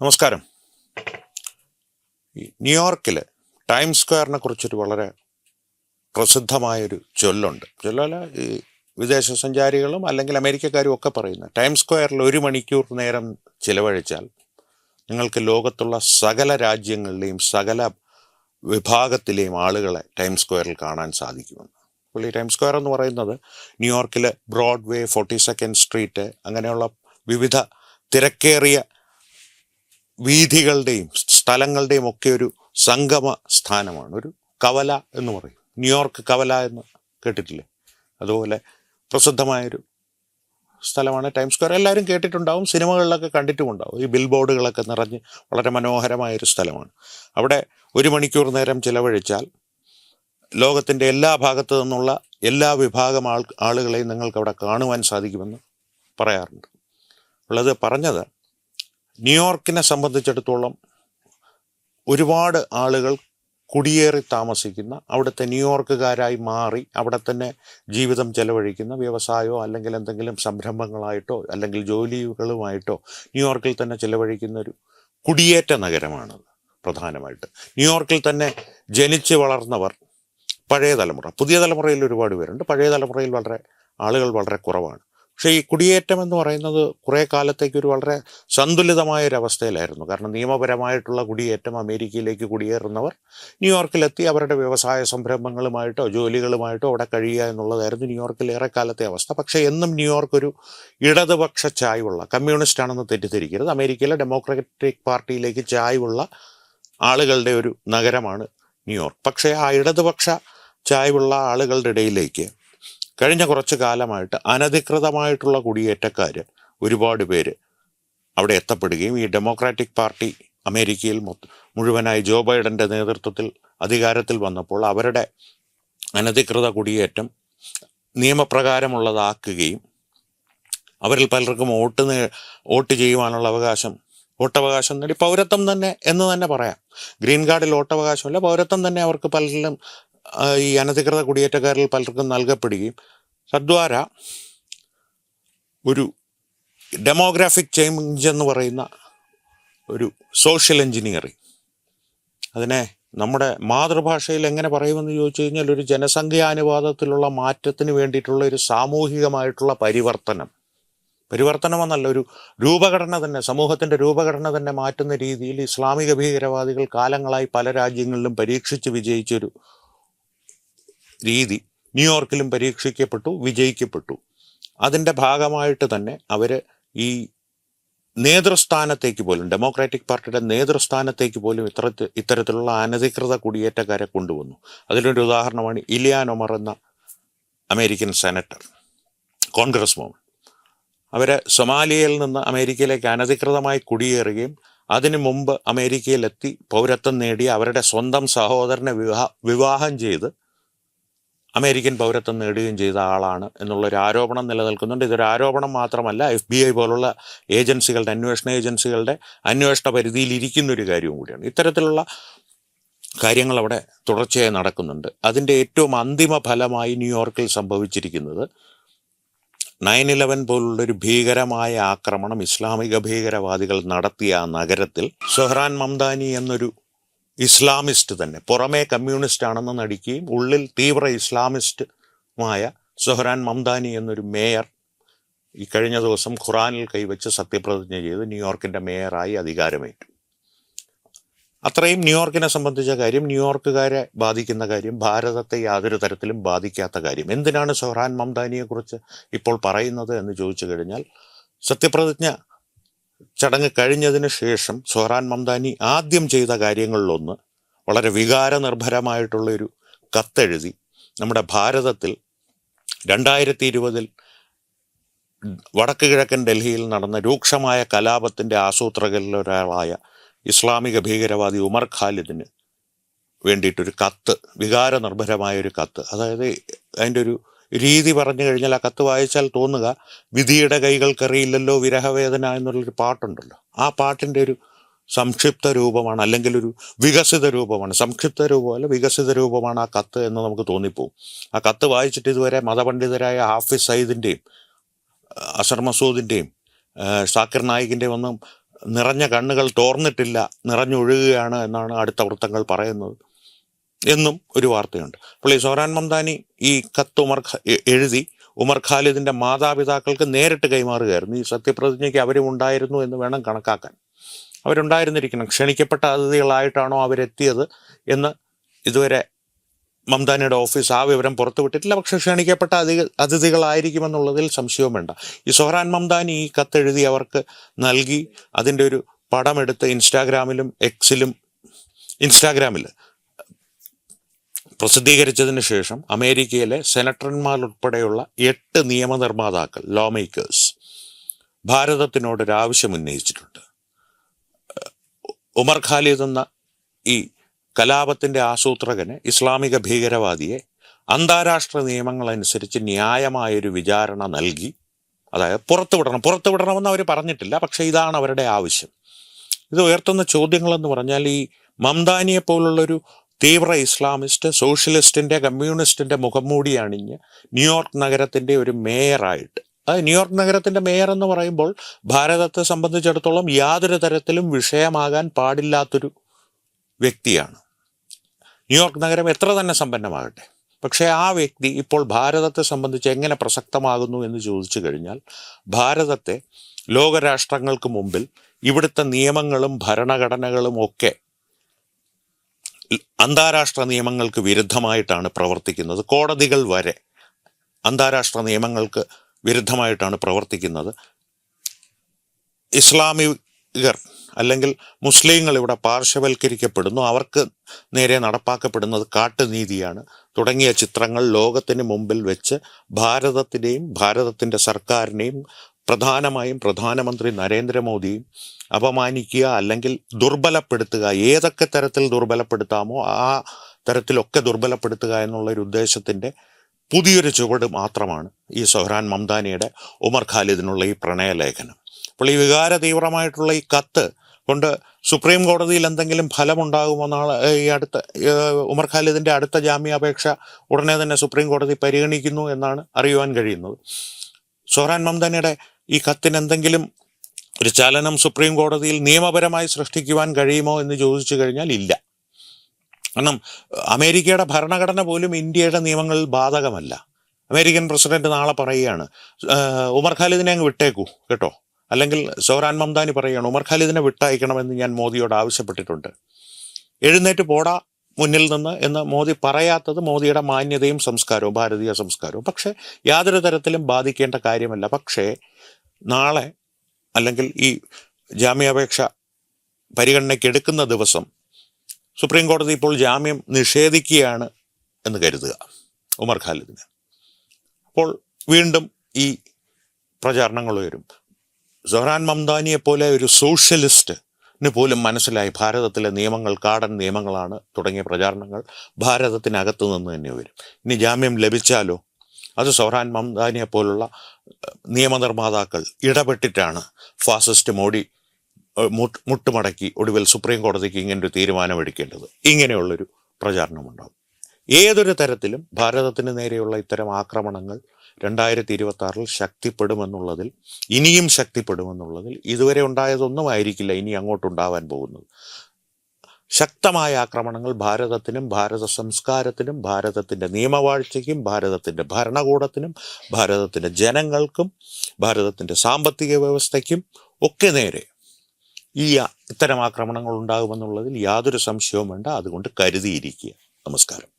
നമസ്കാരം. ന്യൂയോർക്കിലെ ടൈം സ്ക്വയറിനെ കുറിച്ചൊരു വളരെ പ്രസിദ്ധമായൊരു ചൊല്ലുണ്ട്. ചൊല്ലല്ല ഈ വിദേശ സഞ്ചാരികളും അല്ലെങ്കിൽ അമേരിക്കക്കാരും ഒക്കെ പറയുന്നത് ടൈം സ്ക്വയറിൽ ഒരു മണിക്കൂർ നേരം ചിലവഴിച്ചാൽ നിങ്ങൾക്ക് ലോകത്തുള്ള സകല രാജ്യങ്ങളിലെയും സകല വിഭാഗത്തിലെയും ആളുകളെ ടൈം സ്ക്വയറിൽ കാണാൻ സാധിക്കുമെന്ന്. അപ്പോൾ ഈ ടൈം സ്ക്വയർ എന്ന് പറയുന്നത് ന്യൂയോർക്കിലെ ബ്രോഡ്വേ ഫോർട്ടി സെക്കൻഡ് സ്ട്രീറ്റ് അങ്ങനെയുള്ള വിവിധ തിരക്കേറിയ വീഥികളുടെയും സ്ഥലങ്ങളുടെയും ഒക്കെ ഒരു സംഗമ സ്ഥാനമാണ്. ഒരു കവല എന്ന് പറയും. ന്യൂയോർക്ക് കവല എന്ന് കേട്ടിട്ടില്ലേ? അതുപോലെ പ്രസിദ്ധമായൊരു സ്ഥലമാണ് ടൈം സ്ക്വയർ. എല്ലാവരും കേട്ടിട്ടുണ്ടാവും സിനിമകളിലൊക്കെ കണ്ടിട്ടുമുണ്ടാവും. ഈ ബിൽ ബോർഡുകളൊക്കെ നിറഞ്ഞ് വളരെ മനോഹരമായൊരു സ്ഥലമാണ്. അവിടെ ഒരു മണിക്കൂർ നേരം ചിലവഴിച്ചാൽ ലോകത്തിന്റെ എല്ലാ ഭാഗത്തു നിന്നുള്ള എല്ലാ വിഭാഗം ആൾ ആളുകളെയും നിങ്ങൾക്ക് അവിടെ കാണുവാൻ സാധിക്കുമെന്ന് പറയാറുണ്ട്. ഉള്ളത് പറഞ്ഞത് ന്യൂയോർക്കിനെ സംബന്ധിച്ചിടത്തോളം ഒരുപാട് ആളുകൾ കുടിയേറി താമസിക്കുന്ന അവിടുത്തെ ന്യൂയോർക്കുകാരായി മാറി അവിടെ തന്നെ ജീവിതം ചെലവഴിക്കുന്ന വ്യവസായമോ അല്ലെങ്കിൽ എന്തെങ്കിലും സംരംഭങ്ങളായിട്ടോ അല്ലെങ്കിൽ ജോലികളുമായിട്ടോ ന്യൂയോർക്കിൽ തന്നെ ചെലവഴിക്കുന്ന ഒരു കുടിയേറ്റ നഗരമാണത് പ്രധാനമായിട്ട്. ന്യൂയോർക്കിൽ തന്നെ ജനിച്ച് വളർന്നവർ പഴയ തലമുറ പുതിയ തലമുറയിൽ ഒരുപാട് പേരുണ്ട്. പഴയ തലമുറയിൽ വളരെ ആളുകൾ വളരെ കുറവാണ്. പക്ഷേ ഈ കുടിയേറ്റം എന്ന് പറയുന്നത് കുറേ കാലത്തേക്ക് ഒരു വളരെ സന്തുലിതമായ ഒരു അവസ്ഥയിലായിരുന്നു കാരണം നിയമപരമായിട്ടുള്ള കുടിയേറ്റം അമേരിക്കയിലേക്ക് കുടിയേറുന്നവർ ന്യൂയോർക്കിലെത്തി അവരുടെ വ്യവസായ സംരംഭങ്ങളുമായിട്ടോ ജോലികളുമായിട്ടോ അവിടെ കഴിയുക എന്നുള്ളതായിരുന്നു ന്യൂയോർക്കിൽ ഏറെക്കാലത്തെ അവസ്ഥ. പക്ഷേ എന്നും ന്യൂയോർക്ക് ഒരു ഇടതുപക്ഷ ചായ്വുള്ള കമ്മ്യൂണിസ്റ്റ് ആണെന്ന് തെറ്റിദ്ധരിക്കരുത്. അമേരിക്കയിലെ ഡെമോക്രാറ്റിക് പാർട്ടിയിലേക്ക് ചായ്വുള്ള ആളുകളുടെ ഒരു നഗരമാണ് ന്യൂയോർക്ക്. പക്ഷേ ആ ഇടതുപക്ഷ ചായ്വുള്ള ആളുകളുടെ ഇടയിലേക്ക് കഴിഞ്ഞ കുറച്ച് കാലമായിട്ട് അനധികൃതമായിട്ടുള്ള കുടിയേറ്റക്കാർ ഒരുപാട് പേര് അവിടെ എത്തപ്പെടുകയും ഈ ഡെമോക്രാറ്റിക് പാർട്ടി അമേരിക്കയിൽ മുഴുവനായി ജോ ബൈഡന്റെ നേതൃത്വത്തിൽ അധികാരത്തിൽ വന്നപ്പോൾ അവരുടെ അനധികൃത കുടിയേറ്റം നിയമപ്രകാരമുള്ളതാക്കുകയും അവരിൽ പലർക്കും വോട്ട് വോട്ട് ചെയ്യുവാനുള്ള അവകാശം വോട്ടവകാശം നേടി പൗരത്വം തന്നെ എന്ന് തന്നെ പറയാം. ഗ്രീൻ കാർഡിൽ വോട്ടവകാശമല്ല പൗരത്വം തന്നെ അവർക്ക് പലരിലും ഈ അനധികൃത കുടിയേറ്റക്കാരിൽ പലർക്കും നൽകപ്പെടുകയും തദ്വാര ഒരു ഡെമോഗ്രാഫിക് ചേഞ്ച് എന്ന് പറയുന്ന ഒരു സോഷ്യൽ എഞ്ചിനീയറിങ് അതിനെ നമ്മുടെ മാതൃഭാഷയിൽ എങ്ങനെ പറയുമെന്ന് ചോദിച്ചു കഴിഞ്ഞാൽ ഒരു ജനസംഖ്യാനുപാതത്തിലുള്ള മാറ്റത്തിന് വേണ്ടിയിട്ടുള്ള ഒരു സാമൂഹികമായിട്ടുള്ള പരിവർത്തനം. പരിവർത്തനം എന്നല്ല ഒരു രൂപഘടന തന്നെ സമൂഹത്തിന്റെ രൂപഘടന തന്നെ മാറ്റുന്ന രീതിയിൽ ഇസ്ലാമിക ഭീകരവാദികൾ കാലങ്ങളായി പല രാജ്യങ്ങളിലും പരീക്ഷിച്ച് വിജയിച്ചൊരു രീതി. ന്യൂയോർക്കിലും പരീക്ഷിക്കപ്പെട്ടു വിജയിക്കപ്പെട്ടു. അതിന്റെ ഭാഗമായിട്ട് തന്നെ അവർ ഈ നേതൃസ്ഥാനത്തേക്ക് പോലും ഡെമോക്രാറ്റിക് പാർട്ടിയുടെ നേതൃസ്ഥാനത്തേക്ക് പോലും ഇത്തര ഇത്തരത്തിലുള്ള അനധികൃത കുടിയേറ്റക്കാരെ കൊണ്ടുവന്നു. അതിലൊരു ഉദാഹരണമാണ് ഇലിയാൻ ഒമർ എന്ന അമേരിക്കൻ സെനറ്റർ കോൺഗ്രസ് മോമൻ അവരെ സൊമാലിയയിൽ നിന്ന് അമേരിക്കയിലേക്ക് അനധികൃതമായി കുടിയേറുകയും അതിനു മുമ്പ് അമേരിക്കയിലെത്തി പൗരത്വം നേടി അവരുടെ സ്വന്തം സഹോദരനെ വിവാഹം ചെയ്ത് അമേരിക്കൻ പൗരത്വം നേടുകയും ചെയ്ത ആളാണ് എന്നുള്ളൊരു ആരോപണം നിലനിൽക്കുന്നുണ്ട്. ഇതൊരു ആരോപണം മാത്രമല്ല എഫ് ബി ഐ പോലുള്ള ഏജൻസികളുടെ അന്വേഷണ ഏജൻസികളുടെ അന്വേഷണ ഒരു കാര്യവും കൂടിയാണ്. ഇത്തരത്തിലുള്ള കാര്യങ്ങൾ അവിടെ തുടർച്ചയായി നടക്കുന്നുണ്ട്. അതിന്റെ ഏറ്റവും അന്തിമ ഫലമായി ന്യൂയോർക്കിൽ സംഭവിച്ചിരിക്കുന്നത് നയൻ ഇലവൻ പോലുള്ളൊരു ഭീകരമായ ആക്രമണം ഇസ്ലാമിക ഭീകരവാദികൾ നടത്തിയ നഗരത്തിൽ സൊഹ്റാൻ മംദാനി എന്നൊരു ഇസ്ലാമിസ്റ്റ് തന്നെ. പുറമേ കമ്മ്യൂണിസ്റ്റ് ആണെന്ന് നടിക്കുകയും ഉള്ളിൽ തീവ്ര ഇസ്ലാമിസ്റ്റുമായ സൊഹ്റാൻ മംദാനി എന്നൊരു മേയർ ഈ കഴിഞ്ഞ ദിവസം ഖുറാനിൽ കൈവച്ച് സത്യപ്രതിജ്ഞ ചെയ്ത് ന്യൂയോർക്കിന്റെ മേയറായി അധികാരമേറ്റു. അത്രയും ന്യൂയോർക്കിനെ സംബന്ധിച്ച കാര്യം ന്യൂയോർക്കുകാരെ ബാധിക്കുന്ന കാര്യം ഭാരതത്തെ യാതൊരു തരത്തിലും ബാധിക്കാത്ത കാര്യം. എന്തിനാണ് സൊഹ്റാൻ മംദാനിയെക്കുറിച്ച് ഇപ്പോൾ പറയുന്നത് എന്ന് ചോദിച്ചു കഴിഞ്ഞാൽ സത്യപ്രതിജ്ഞ ചടങ്ങ് കഴിഞ്ഞതിന് ശേഷം സൊഹ്റാൻ മംദാനി ആദ്യം ചെയ്ത കാര്യങ്ങളിലൊന്ന് വളരെ വികാരനിർഭരമായിട്ടുള്ള ഒരു കത്തെഴുതി നമ്മുടെ ഭാരതത്തിൽ രണ്ടായിരത്തി ഇരുപതിൽ വടക്ക് കിഴക്കൻ ഡൽഹിയിൽ നടന്ന രൂക്ഷമായ കലാപത്തിന്റെ ആസൂത്രകരിൽ ഒരാളായ ഇസ്ലാമിക ഭീകരവാദി ഉമർ ഖാലിദിന് വേണ്ടിയിട്ടൊരു കത്ത് വികാരനിർഭരമായ ഒരു കത്ത്. അതായത് അതിന്റെ ഒരു രീതി പറഞ്ഞു കഴിഞ്ഞാൽ ആ കത്ത് വായിച്ചാൽ തോന്നുക വിധിയുടെ കൈകൾക്കറിയില്ലല്ലോ വിരഹവേദന എന്നുള്ളൊരു പാട്ടുണ്ടല്ലോ. ആ പാട്ടിന്റെ ഒരു സംക്ഷിപ്ത രൂപമാണ് അല്ലെങ്കിൽ ഒരു വികസിത രൂപമാണ്. സംക്ഷിപ്ത രൂപമല്ല വികസിത രൂപമാണ് ആ കത്ത് എന്ന് നമുക്ക് തോന്നിപ്പോവും. ആ കത്ത് വായിച്ചിട്ട് ഇതുവരെ മതപണ്ഡിതരായ ഹാഫിസ് സയ്യിദിന്റെയും അസർ മസൂദിന്റെയും സാക്കിർ നായികിന്റെയും ഒന്നും നിറഞ്ഞ കണ്ണുകൾ തോർന്നിട്ടില്ല നിറഞ്ഞൊഴുകുകയാണ് എന്നാണ് അടുത്ത വൃത്തങ്ങൾ പറയുന്നത്. എന്നും ഒരു വാർത്തയുണ്ട്. അപ്പോൾ ഈ സോറാൻ മംദാനി ഈ കത്ത് ഉമർ എഴുതി ഉമർ ഖാലിദിന്റെ മാതാപിതാക്കൾക്ക് നേരിട്ട് കൈമാറുകയായിരുന്നു. ഈ സത്യപ്രതിജ്ഞയ്ക്ക് അവരും ഉണ്ടായിരുന്നു എന്ന് വേണം കണക്കാക്കാൻ. അവരുണ്ടായിരുന്നിരിക്കണം. ക്ഷണിക്കപ്പെട്ട അതിഥികളായിട്ടാണോ അവരെത്തിയത് എന്ന് ഇതുവരെ മംദാനിയുടെ ഓഫീസ് ആ വിവരം പുറത്തുവിട്ടിട്ടില്ല പക്ഷേ ക്ഷണിക്കപ്പെട്ട അതി അതിഥികളായിരിക്കുമെന്നുള്ളതിൽ സംശയവും വേണ്ട. ഈ സൊഹ്റാൻ മംദാനി ഈ കത്തെഴുതി അവർക്ക് നൽകി അതിന്റെ ഒരു പടമെടുത്ത് ഇൻസ്റ്റാഗ്രാമിലും എക്സിലും ഇൻസ്റ്റാഗ്രാമിൽ പ്രസിദ്ധീകരിച്ചതിന് ശേഷം അമേരിക്കയിലെ സെനറ്റർമാരുൾപ്പെടെയുള്ള എട്ട് നിയമനിർമ്മാതാക്കൾ ലോ മേക്കേഴ്സ് ഭാരതത്തിനോടൊരു ആവശ്യം ഉന്നയിച്ചിട്ടുണ്ട്. ഉമർ ഖാലിദ് എന്ന ഈ കലാപത്തിന്റെ ആസൂത്രകന് ഇസ്ലാമിക ഭീകരവാദിയെ അന്താരാഷ്ട്ര നിയമങ്ങൾ അനുസരിച്ച് ന്യായമായൊരു വിചാരണ നൽകി. അതായത് പുറത്തുവിടണം പുറത്തുവിടണമെന്ന് അവർ പറഞ്ഞിട്ടില്ല പക്ഷേ ഇതാണ് അവരുടെ ആവശ്യം. ഇത് ഉയർത്തുന്ന ചോദ്യങ്ങളെന്ന് പറഞ്ഞാൽ ഈ മംദാനിയെ പോലുള്ളൊരു തീവ്ര ഇസ്ലാമിസ്റ്റ് സോഷ്യലിസ്റ്റിന്റെ കമ്മ്യൂണിസ്റ്റിന്റെ മുഖംമൂടി അണിഞ്ഞ് ന്യൂയോർക്ക് നഗരത്തിന്റെ ഒരു മേയറായിട്ട്. അത് ന്യൂയോർക്ക് നഗരത്തിന്റെ മേയർ എന്ന് പറയുമ്പോൾ ഭാരതത്തെ സംബന്ധിച്ചിടത്തോളം യാതൊരു തരത്തിലും വിഷയമാകാൻ പാടില്ലാത്തൊരു വ്യക്തിയാണ്. ന്യൂയോർക്ക് നഗരം എത്ര തന്നെ സമ്പന്നമാകട്ടെ. പക്ഷേ ആ വ്യക്തി ഇപ്പോൾ ഭാരതത്തെ സംബന്ധിച്ച് എങ്ങനെ പ്രസക്തമാകുന്നു എന്ന് ചോദിച്ചു കഴിഞ്ഞാൽ ഭാരതത്തെ ലോകരാഷ്ട്രങ്ങൾക്ക് മുമ്പിൽ ഇവിടുത്തെ നിയമങ്ങളും ഭരണഘടനകളും ഒക്കെ അന്താരാഷ്ട്ര നിയമങ്ങൾക്ക് വിരുദ്ധമായിട്ടാണ് പ്രവർത്തിക്കുന്നത്. കോടതികൾ വരെ അന്താരാഷ്ട്ര നിയമങ്ങൾക്ക് വിരുദ്ധമായിട്ടാണ് പ്രവർത്തിക്കുന്നത്. ഇസ്ലാമികർ അല്ലെങ്കിൽ മുസ്ലിങ്ങൾ ഇവിടെ പാർശ്വവൽക്കരിക്കപ്പെടുന്നു അവർക്ക് നേരെ നടപ്പാക്കപ്പെടുന്നത് കാട്ടുനീതിയാണ്. തുടങ്ങിയ ചിത്രങ്ങൾ ലോകത്തിന് മുമ്പിൽ വെച്ച് ഭാരതത്തിന്റെയും ഭാരതത്തിന്റെ സർക്കാരിനെയും പ്രധാനമായും പ്രധാനമന്ത്രി നരേന്ദ്രമോദിയും അപമാനിക്കുക അല്ലെങ്കിൽ ദുർബലപ്പെടുത്തുക ഏതൊക്കെ തരത്തിൽ ദുർബലപ്പെടുത്താമോ ആ തരത്തിലൊക്കെ ദുർബലപ്പെടുത്തുക എന്നുള്ളൊരു ഉദ്ദേശത്തിന്റെ പുതിയൊരു ചുവട് മാത്രമാണ് ഈ സൊഹ്റാൻ മംദാനിയുടെ ഉമർ ഖാലിദിനുള്ള ഈ പ്രണയലേഖനം. അപ്പോൾ ഈ വികാര തീവ്രമായിട്ടുള്ള ഈ കത്ത് കൊണ്ട് സുപ്രീം കോടതിയിൽ എന്തെങ്കിലും ഫലമുണ്ടാകുമോ നാളെ ഈ അടുത്ത ഉമർ ഖാലിദിന്റെ അടുത്ത ജാമ്യാപേക്ഷ ഉടനെ തന്നെ സുപ്രീം കോടതി പരിഗണിക്കുന്നു എന്നാണ് അറിയുവാൻ കഴിയുന്നത്. സോറാൻ മംദാനിയുടെ ഈ കത്തിന് എന്തെങ്കിലും ഒരു ചലനം സുപ്രീം കോടതിയിൽ നിയമപരമായി സൃഷ്ടിക്കുവാൻ കഴിയുമോ എന്ന് ചോദിച്ചു കഴിഞ്ഞാൽ ഇല്ല. കാരണം അമേരിക്കയുടെ ഭരണഘടന പോലും ഇന്ത്യയുടെ നിയമങ്ങളിൽ ബാധകമല്ല. അമേരിക്കൻ പ്രസിഡന്റ് നാളെ പറയുകയാണ് "ഏഹ്, ഉമർ ഖാലിദിനെ അങ്ങ് വിട്ടേക്കൂ കേട്ടോ. അല്ലെങ്കിൽ സോഹ്രാൻ മംദാനി പറയുകയാണ് ഉമർ ഖാലിദിനെ വിട്ടയക്കണമെന്ന് ഞാൻ മോദിയോട് ആവശ്യപ്പെട്ടിട്ടുണ്ട്. എഴുന്നേറ്റ് പോടാ മുന്നിൽ നിന്ന് എന്ന് മോദി പറയാത്തത് മോദിയുടെ മാന്യതയും സംസ്കാരവും ഭാരതീയ സംസ്കാരവും. പക്ഷേ യാതൊരു തരത്തിലും ബാധിക്കേണ്ട കാര്യമല്ല. പക്ഷേ നാളെ അല്ലെങ്കിൽ ഈ ജാമ്യാപേക്ഷ പരിഗണനയ്ക്ക് എടുക്കുന്ന ദിവസം സുപ്രീം കോടതി ഇപ്പോൾ ജാമ്യം നിഷേധിക്കുകയാണ് എന്ന് കരുതുക ഉമർ ഖാലിദിന്. അപ്പോൾ വീണ്ടും ഈ പ്രചാരണങ്ങൾ വരും സൊഹ്റാൻ മംദാനിയെ പോലെ ഒരു സോഷ്യലിസ്റ്റിന് പോലും മനസ്സിലായി. ഭാരതത്തിലെ നിയമങ്ങൾ കാടൻ നിയമങ്ങളാണ് തുടങ്ങിയ പ്രചാരണങ്ങൾ ഭാരതത്തിനകത്ത് നിന്ന് തന്നെ വരും. ഇനി ജാമ്യം ലഭിച്ചാലോ? അത് സൊഹ്റാൻ മംദാനിയെ പോലുള്ള നിയമനിർമ്മാതാക്കൾ ഇടപെട്ടിട്ടാണ് ഫാസിസ്റ്റ് മോഡി മുട്ട് മുട്ടുമടക്കി ഒടുവിൽ സുപ്രീം കോടതിക്ക് ഇങ്ങനൊരു തീരുമാനമെടുക്കേണ്ടത്. ഇങ്ങനെയുള്ളൊരു പ്രചാരണമുണ്ടാകും ഏതൊരു തരത്തിലും ഭാരതത്തിന് നേരെയുള്ള ഇത്തരം ആക്രമണങ്ങൾ രണ്ടായിരത്തി ഇരുപത്തി ആറിൽ ശക്തിപ്പെടുമെന്നുള്ളതിൽ ഇനിയും ശക്തിപ്പെടുമെന്നുള്ളതിൽ ഇതുവരെ ഉണ്ടായതൊന്നും ആയിരിക്കില്ല ഇനി അങ്ങോട്ടുണ്ടാവാൻ പോകുന്നത്. ശക്തമായ ആക്രമണങ്ങൾ ഭാരതത്തിനും ഭാരത സംസ്കാരത്തിനും ഭാരതത്തിന്റെ നിയമവാഴ്ചയ്ക്കും ഭാരതത്തിന്റെ ഭരണകൂടത്തിനും ഭാരതത്തിന്റെ ജനങ്ങൾക്കും ഭാരതത്തിന്റെ സാമ്പത്തിക വ്യവസ്ഥയ്ക്കും ഒക്കെ നേരെ ഈ ഇത്തരം ആക്രമണങ്ങൾ ഉണ്ടാകുമെന്നുള്ളതിൽ യാതൊരു സംശയവും വേണ്ട അതുകൊണ്ട് കരുതിയിരിക്കുക. നമസ്കാരം.